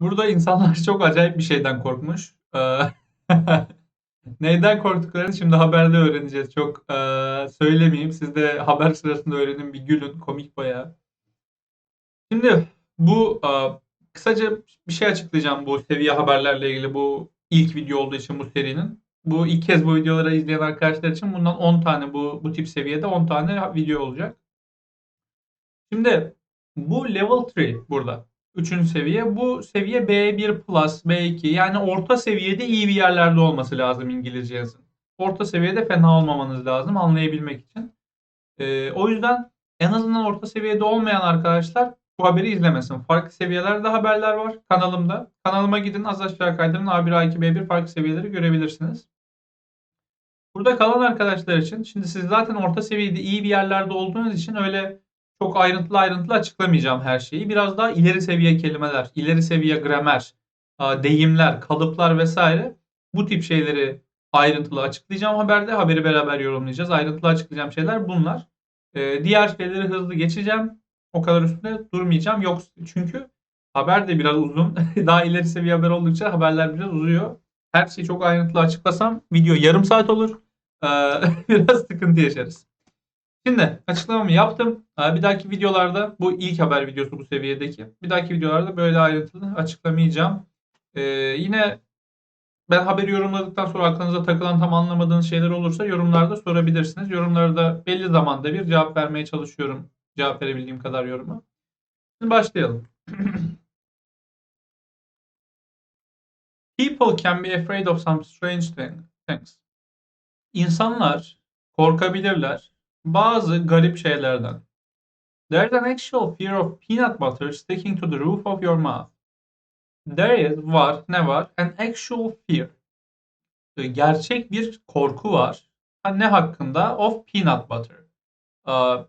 Burada insanlar çok acayip bir şeyden korkmuş. Eee, neyden korktuklarını şimdi haberde öğreneceğiz. Çok eee, söylemeyeyim. Siz de haber sırasında öğrenin bir gülün. Komik bayağı. Şimdi bu eee, kısaca bir şey açıklayacağım bu seviye haberlerle ilgili. Bu ilk video olduğu için bu serinin. Bu ilk kez bu videoları izleyen arkadaşlar için bundan 10 tane bu bu tip seviyede 10 tane video olacak. Şimdi bu level 3 burada. Üçüncü seviye. Bu seviye B1 plus, B2 yani orta seviyede iyi bir yerlerde olması lazım İngilizce yazın. Orta seviyede fena olmamanız lazım anlayabilmek için. Ee, o yüzden en azından orta seviyede olmayan arkadaşlar bu haberi izlemesin. Farklı seviyelerde haberler var kanalımda. Kanalıma gidin az aşağı kaydırın A1, A2, B1 farklı seviyeleri görebilirsiniz. Burada kalan arkadaşlar için şimdi siz zaten orta seviyede iyi bir yerlerde olduğunuz için öyle çok ayrıntılı ayrıntılı açıklamayacağım her şeyi. Biraz daha ileri seviye kelimeler, ileri seviye gramer, deyimler, kalıplar vesaire bu tip şeyleri ayrıntılı açıklayacağım haberde. Haberi beraber yorumlayacağız. Ayrıntılı açıklayacağım şeyler bunlar. Ee, diğer şeyleri hızlı geçeceğim. O kadar üstünde durmayacağım. Yok çünkü haber de biraz uzun. daha ileri seviye haber oldukça haberler biraz uzuyor. Her şeyi çok ayrıntılı açıklasam video yarım saat olur. Ee, biraz sıkıntı yaşarız. Şimdi açıklamamı yaptım. Bir dahaki videolarda bu ilk haber videosu bu seviyedeki. Bir dahaki videolarda böyle ayrıntılı açıklamayacağım. Ee, yine ben haberi yorumladıktan sonra aklınıza takılan tam anlamadığınız şeyler olursa yorumlarda sorabilirsiniz. Yorumlarda belli zamanda bir cevap vermeye çalışıyorum. Cevap verebildiğim kadar yoruma. Şimdi başlayalım. People can be afraid of some strange things. İnsanlar korkabilirler bazı garip şeylerden. There's an actual fear of peanut butter sticking to the roof of your mouth. There is var ne var? An actual fear. Gerçek bir korku var. Ne hakkında? Of peanut butter.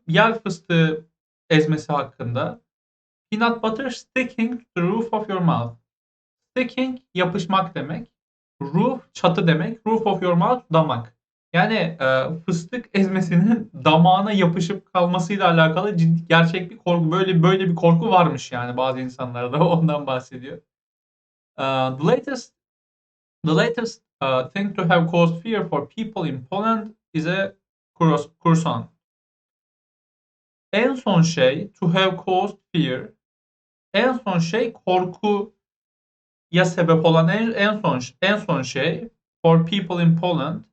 Yel fıstığı ezmesi hakkında. Peanut butter sticking to the roof of your mouth. Sticking yapışmak demek. Roof çatı demek. Roof of your mouth damak. Yani e, fıstık ezmesinin damağına yapışıp kalmasıyla alakalı ciddi gerçek bir korku böyle böyle bir korku varmış yani bazı insanlarda ondan bahsediyor. Uh, the latest the latest uh, thing to have caused fear for people in Poland is a croissant. En son şey to have caused fear en son şey korku ya sebep olan en, en son en son şey for people in Poland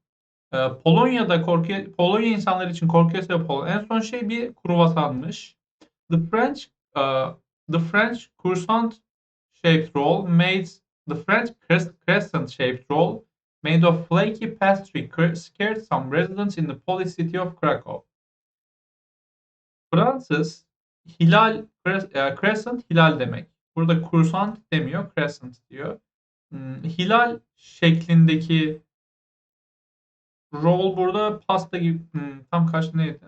Polonya'da korkuya, Polonya insanlar için korkuya sebep olan en son şey bir kruvasanmış. The French uh, the French croissant shaped roll made the French crescent shaped roll made of flaky pastry scared some residents in the police city of Krakow. Fransız hilal e, crescent hilal demek. Burada croissant demiyor, crescent diyor. Hmm, hilal şeklindeki Roll burada pasta gibi hmm, tam karşı neydi?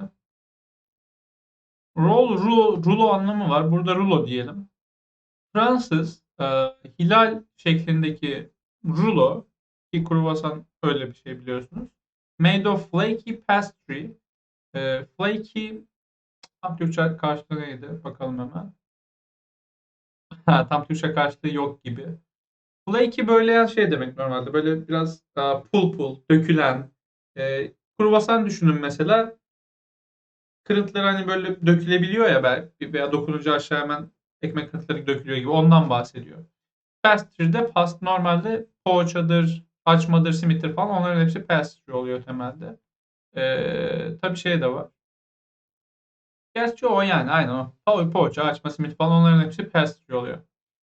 Roll rulo, rulo anlamı var. Burada rulo diyelim. Fransız e, hilal şeklindeki rulo ki kruvasan öyle bir şey biliyorsunuz. Made of flaky pastry. E, flaky tam Türkçe karşılığı neydi? Bakalım hemen. Ha, tam Türkçe karşılığı yok gibi. Flaky böyle şey demek normalde. Böyle biraz daha pul pul, dökülen, e, kruvasan düşünün mesela. Kırıntıları hani böyle dökülebiliyor ya belki veya dokununca aşağı hemen ekmek kırıntıları dökülüyor gibi ondan bahsediyor. Pastry'de past normalde poğaçadır, açmadır, simittir falan onların hepsi pastry oluyor temelde. Ee, tabii şey de var. Gerçi o yani aynı o. Po poğaça, açma, simit falan onların hepsi pastry oluyor.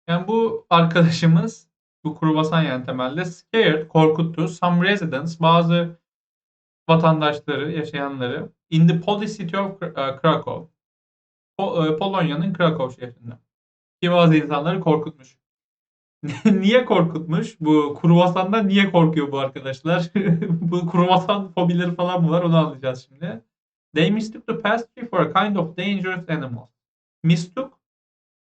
Yani bu arkadaşımız bu kruvasan yani temelde scared, korkuttu. Some residents, bazı vatandaşları, yaşayanları in the Polish city of e, Krakow. E, Polonya'nın Krakow şehrinde. Ki bazı insanları korkutmuş. niye korkutmuş? Bu kruvasandan niye korkuyor bu arkadaşlar? bu kruvasan fobileri falan mı var? Onu anlayacağız şimdi. They mistook the pastry for a kind of dangerous animal. Mistook,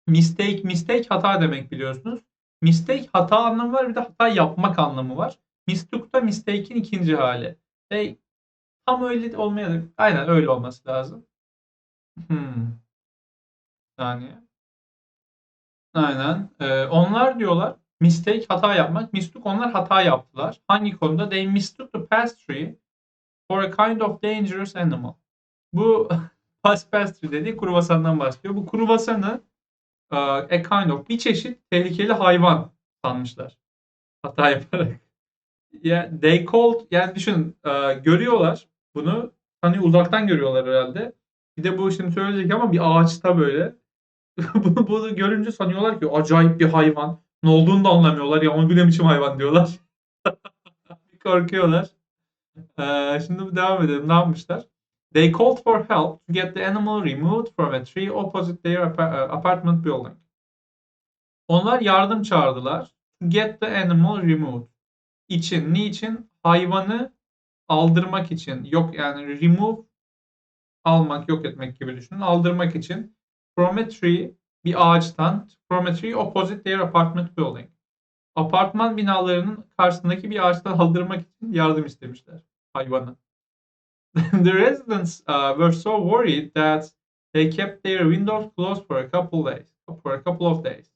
mistake, mistake hata demek biliyorsunuz. Mistake hata anlamı var bir de hata yapmak anlamı var. Mistook da mistake'in ikinci hali. Şey, tam öyle olmayabilir. Aynen öyle olması lazım. Hmm. Saniye. Aynen. Ee, onlar diyorlar mistake hata yapmak. Mistook onlar hata yaptılar. Hangi konuda? They mistook the pastry for a kind of dangerous animal. Bu pas pastry dediği kruvasandan bahsediyor. Bu kruvasanı e, a kind of bir çeşit tehlikeli hayvan sanmışlar. Hata yaparak. Yeah, they called yani düşünün e, görüyorlar bunu hani uzaktan görüyorlar herhalde. Bir de bu şimdi söyleyecek ama bir ağaçta böyle. bunu, bunu görünce sanıyorlar ki acayip bir hayvan. Ne olduğunu da anlamıyorlar ya onu bile biçim hayvan diyorlar. Korkuyorlar. Ee, şimdi devam edelim. Ne yapmışlar? They called for help to get the animal removed from a tree opposite their uh, apartment building. Onlar yardım çağırdılar. To get the animal removed. İçin. Niçin? Hayvanı aldırmak için. Yok yani remove almak, yok etmek gibi düşünün. Aldırmak için. Tree bir ağaçtan. Tree opposite their apartment building. Apartman binalarının karşısındaki bir ağaçtan aldırmak için yardım istemişler hayvanı. the residents uh, were so worried that they kept their windows closed for a couple days, for a couple of days.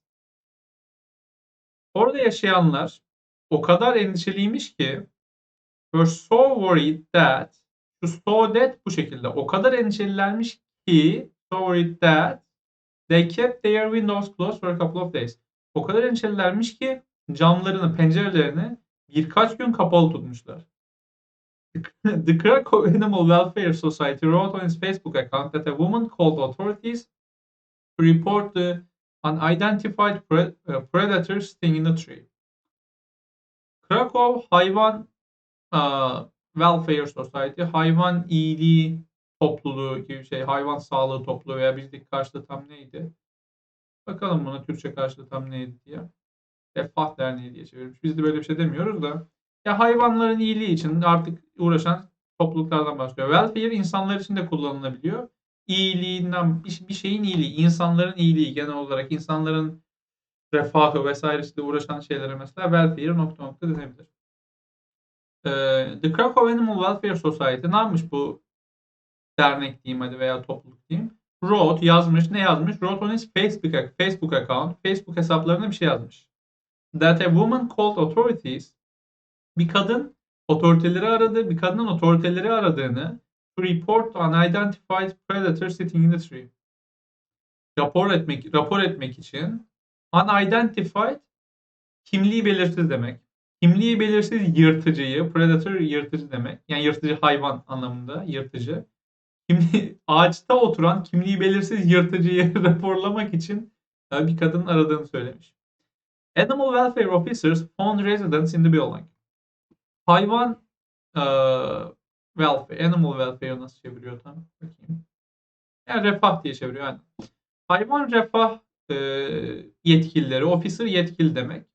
Orada yaşayanlar o kadar endişeliymiş ki were so worried that şu so that bu şekilde o kadar endişelilermiş ki so worried that they kept their windows closed for a couple of days. O kadar endişelilermiş ki camlarını, pencerelerini birkaç gün kapalı tutmuşlar. The Krakow Animal Welfare Society wrote on its Facebook account that a woman called authorities to report the unidentified pre- uh, predator sitting in the tree. Krakow Hayvan uh, Welfare Society, hayvan iyiliği topluluğu gibi şey, hayvan sağlığı topluluğu veya bizdeki karşılığı tam neydi? Bakalım buna Türkçe karşılığı tam neydi diye. Refah Derneği diye çevirmiş. Biz de böyle bir şey demiyoruz da. Ya hayvanların iyiliği için artık uğraşan topluluklardan bahsediyor. Welfare insanlar için de kullanılabiliyor. İyiliğinden bir şeyin iyiliği, insanların iyiliği genel olarak insanların refahı vesairesiyle uğraşan şeylere mesela welfare nokta nokta denebilir. Ee, The Krakow Animal Welfare Society ne yapmış bu dernek diyeyim hadi veya topluluk diyeyim. Wrote yazmış. Ne yazmış? Wrote on his Facebook, Facebook account. Facebook hesaplarına bir şey yazmış. That a woman called authorities bir kadın otoriteleri aradı. Bir kadının otoriteleri aradığını to report unidentified predator sitting in the tree. Rapor etmek, rapor etmek için unidentified kimliği belirsiz demek. Kimliği belirsiz yırtıcıyı, predator yırtıcı demek. Yani yırtıcı hayvan anlamında yırtıcı. Kimliği, ağaçta oturan kimliği belirsiz yırtıcıyı raporlamak için e, bir kadının aradığını söylemiş. Animal welfare officers found residents in the building. Hayvan e, welfare, animal welfare nasıl çeviriyor tam? Bakayım. Yani refah diye çeviriyor. Yani. Hayvan refah e, yetkilileri, officer yetkili demek.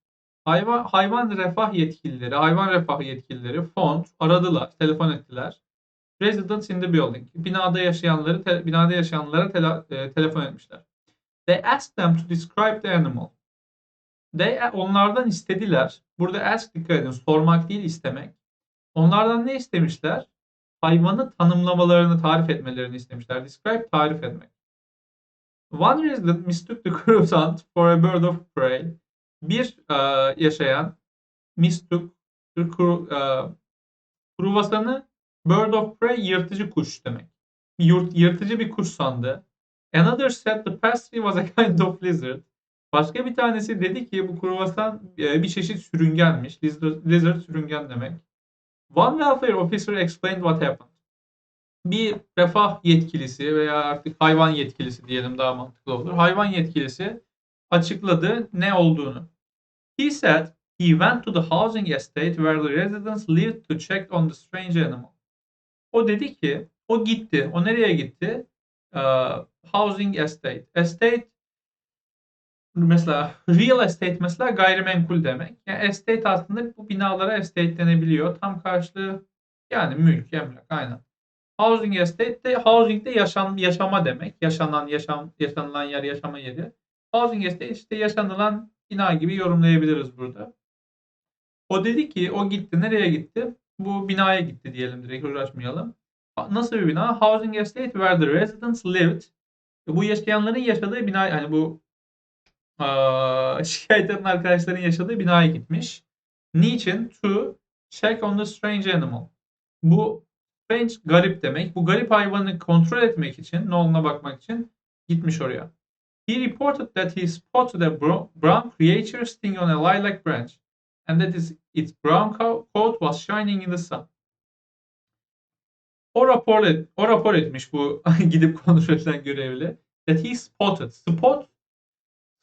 Hayvan, hayvan refah yetkilileri, hayvan refah yetkilileri font aradılar, telefon ettiler. Residents in the building. Binada yaşayanları te, binada yaşayanlara tele, e, telefon etmişler. They asked them to describe the animal. They onlardan istediler. Burada ask dikkat edin. Sormak değil istemek. Onlardan ne istemişler? Hayvanı tanımlamalarını tarif etmelerini istemişler. Describe tarif etmek. One resident mistook the croissant for a bird of prey. Bir e, yaşayan mistook kuru, e, kruvasanı bird of prey yırtıcı kuş demek. Yurt, yırtıcı bir kuş sandı. Another said the pastry was a kind of lizard. Başka bir tanesi dedi ki bu kruvasan e, bir çeşit sürüngenmiş. Lizard, lizard sürüngen demek. One welfare officer explained what happened. Bir refah yetkilisi veya artık hayvan yetkilisi diyelim daha mantıklı olur. Hayvan yetkilisi açıkladı ne olduğunu. He said he went to the housing estate where the residents lived to check on the strange animal. O dedi ki o gitti. O nereye gitti? Uh, housing estate. Estate mesela real estate mesela gayrimenkul demek. Yani estate aslında bu binalara estate denebiliyor. Tam karşılığı yani mülk, emlak aynen. Housing estate de housing de yaşam, yaşama demek. Yaşanan, yaşam, yaşanılan yer, yaşama yeri. Housing estate işte yaşanılan bina gibi yorumlayabiliriz burada. O dedi ki o gitti. Nereye gitti? Bu binaya gitti diyelim direkt uğraşmayalım. Nasıl bir bina? Housing estate where the residents lived. Bu yaşayanların yaşadığı bina yani bu Aa, şikayet eden arkadaşların yaşadığı binaya gitmiş. Niçin? To check on the strange animal. Bu strange garip demek. Bu garip hayvanı kontrol etmek için, ne olduğuna bakmak için gitmiş oraya. He reported that he spotted a bro- brown creature sitting on a lilac branch and that is, its brown co- coat was shining in the sun. O rapor, et, o rapor etmiş bu gidip kontrol eden görevli. That he spotted. Spot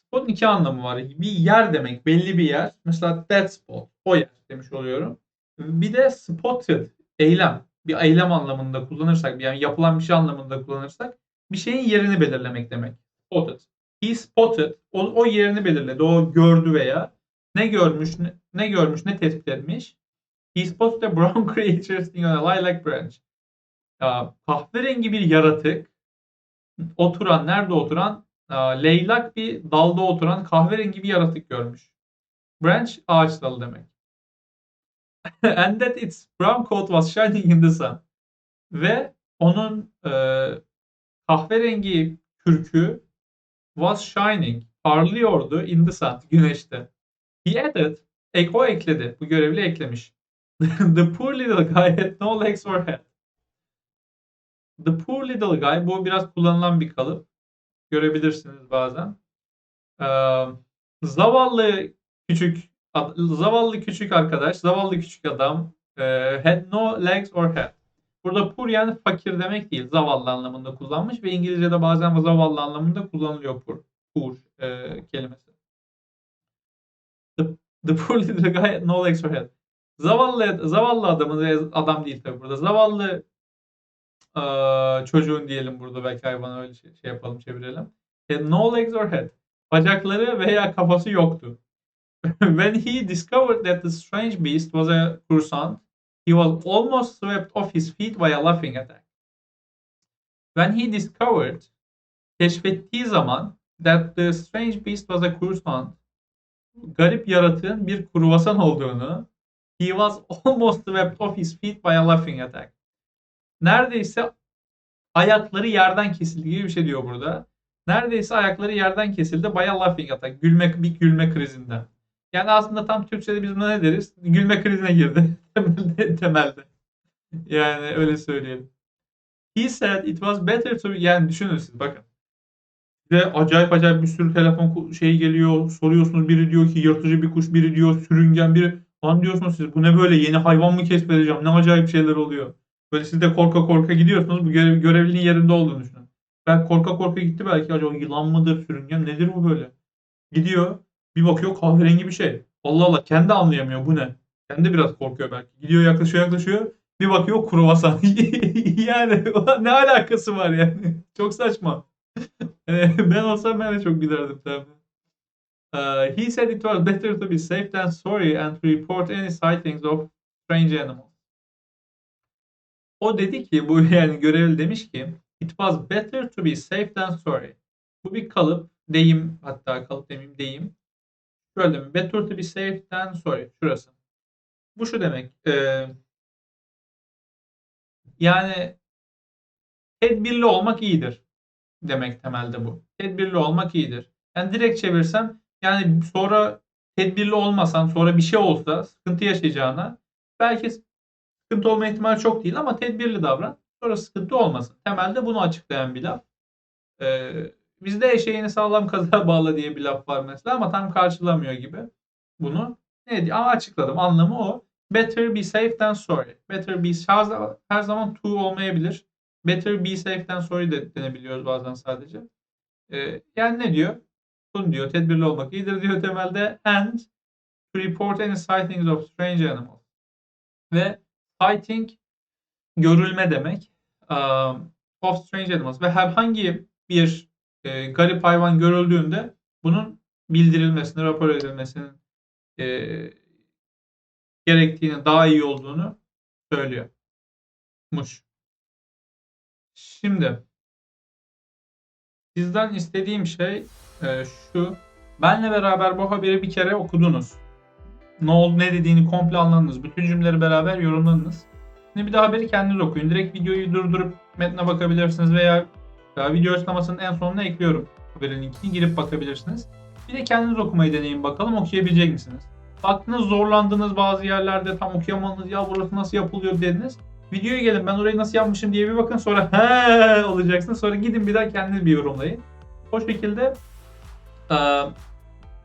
Spot'un iki anlamı var. Bir yer demek, belli bir yer. Mesela that spot, o yer demiş oluyorum. Bir de spotted, eylem. Bir eylem anlamında kullanırsak, yani yapılan bir şey anlamında kullanırsak bir şeyin yerini belirlemek demek. Spotted. He spotted, o, o yerini belirledi, o gördü veya ne görmüş, ne, ne görmüş, ne tespit etmiş. He spotted a brown creature sitting on a lilac branch. Ya, kahverengi bir yaratık oturan, nerede oturan? Aa, leylak bir dalda oturan kahverengi bir yaratık görmüş. Branch ağaç dalı demek. And that its brown coat was shining in the sun. Ve onun e, kahverengi kürkü was shining, parlıyordu in the sun, güneşte. He added, ek, o ekledi, bu görevli eklemiş. the poor little guy had no legs or head. The poor little guy, bu biraz kullanılan bir kalıp görebilirsiniz bazen. Ee, zavallı küçük zavallı küçük arkadaş, zavallı küçük adam e, had no legs or head. Burada poor yani fakir demek değil, zavallı anlamında kullanmış ve İngilizce'de bazen zavallı anlamında kullanılıyor poor, poor e, kelimesi. The, the poor little guy had no legs or head. Zavallı zavallı adamın adam değil tabi burada. Zavallı Eee, çocuğun diyelim burada belki hayvana öyle şey, şey yapalım çevirelim. E, no legs or head. Bacakları veya kafası yoktu. When he discovered that the strange beast was a croissant, he was almost swept off his feet by a laughing attack. When he discovered, keşfettiği zaman that the strange beast was a croissant, garip yaratığın bir kruvasan olduğunu, he was almost swept off his feet by a laughing attack neredeyse ayakları yerden kesildi gibi bir şey diyor burada. Neredeyse ayakları yerden kesildi. Baya laughing attack. Gülme, bir gülme krizinden. Yani aslında tam Türkçe'de biz buna ne deriz? Gülme krizine girdi. temelde, temelde. Yani öyle söyleyelim. He said it was better to yani düşünün siz bakın. Size acayip acayip bir sürü telefon şey geliyor. Soruyorsunuz biri diyor ki yırtıcı bir kuş, biri diyor sürüngen, biri lan diyorsunuz siz bu ne böyle yeni hayvan mı keşfedeceğim? Ne acayip şeyler oluyor. Böyle siz de korka korka gidiyorsunuz. Bu görev, görevlinin yerinde olduğunu düşünün. Ben korka korka gitti belki acaba yılan mıdır, sürüngen nedir bu böyle? Gidiyor. Bir bakıyor kahverengi bir şey. Allah Allah kendi anlayamıyor bu ne? Kendi biraz korkuyor belki. Gidiyor yaklaşıyor yaklaşıyor. Bir bakıyor kruvasan. yani ne alakası var yani? Çok saçma. ben olsam ben de çok gülerdim tabii. Uh, he said it was better to be safe than sorry and to report any sightings of strange animals. O dedi ki bu yani görevli demiş ki it was better to be safe than sorry. Bu bir kalıp, deyim hatta kalıp demeyeyim deyim. Şöyle demek. Better to be safe than sorry. Şurası. Bu şu demek. E, yani tedbirli olmak iyidir demek temelde bu. Tedbirli olmak iyidir. Yani direkt çevirsem yani sonra tedbirli olmasan sonra bir şey olsa sıkıntı yaşayacağına belki sıkıntı olma ihtimali çok değil ama tedbirli davran. Sonra sıkıntı olmasın. Temelde bunu açıklayan bir laf. Ee, bizde eşeğini sağlam kazığa bağla diye bir laf var mesela ama tam karşılamıyor gibi bunu. Ne diyor? Ama açıkladım. Anlamı o. Better be safe than sorry. Better be her, her zaman to olmayabilir. Better be safe than sorry de denebiliyoruz bazen sadece. Ee, yani ne diyor? Bunu diyor. Tedbirli olmak iyidir diyor temelde. And to report any sightings of strange animals. Ve sighting görülme demek. Um, of strange animals ve herhangi bir e, garip hayvan görüldüğünde bunun bildirilmesini, rapor edilmesinin e, gerektiğini, daha iyi olduğunu söylüyor. Muş. Şimdi sizden istediğim şey e, şu. Benle beraber bu haberi bir kere okudunuz. Ne oldu, ne dediğini komple anladınız. Bütün cümleleri beraber yorumladınız. Şimdi bir de haberi kendiniz okuyun. Direkt videoyu durdurup metne bakabilirsiniz veya ya video açıklamasının en sonuna ekliyorum haberin linkini girip bakabilirsiniz. Bir de kendiniz okumayı deneyin bakalım okuyabilecek misiniz? Baktınız zorlandınız bazı yerlerde tam okuyamadınız ya burası nasıl yapılıyor dediniz. Videoya gelin ben orayı nasıl yapmışım diye bir bakın sonra he olacaksınız. Sonra gidin bir daha kendiniz bir yorumlayın. O şekilde eee,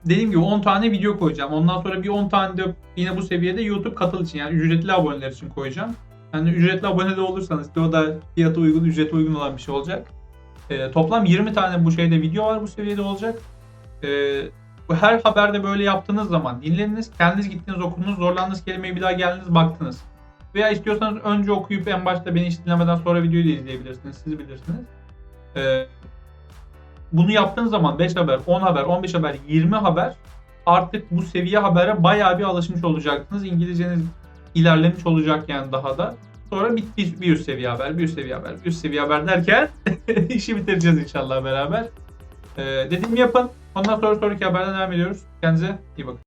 dediğim gibi 10 tane video koyacağım. Ondan sonra bir 10 tane de yine bu seviyede YouTube katıl için yani ücretli aboneler için koyacağım. Yani ücretli abone de olursanız ki o da fiyatı uygun, ücreti uygun olan bir şey olacak. Ee, toplam 20 tane bu şeyde video var bu seviyede olacak. Bu her haberde böyle yaptığınız zaman dinlediniz, kendiniz gittiniz okudunuz, zorlandığınız kelimeyi bir daha geldiniz baktınız. Veya istiyorsanız önce okuyup en başta beni hiç dinlemeden sonra videoyu da izleyebilirsiniz. Siz bilirsiniz. Ee, bunu yaptığınız zaman 5 haber, 10 haber, 15 haber, 20 haber artık bu seviye habere bayağı bir alışmış olacaksınız. İngilizceniz ilerlemiş olacak yani daha da. Sonra bir, bir, bir üst seviye haber, bir üst seviye haber, bir üst seviye haber derken işi bitireceğiz inşallah beraber. Ee, dediğimi yapın. Ondan sonra sonraki haberden devam ediyoruz. Kendinize iyi bakın.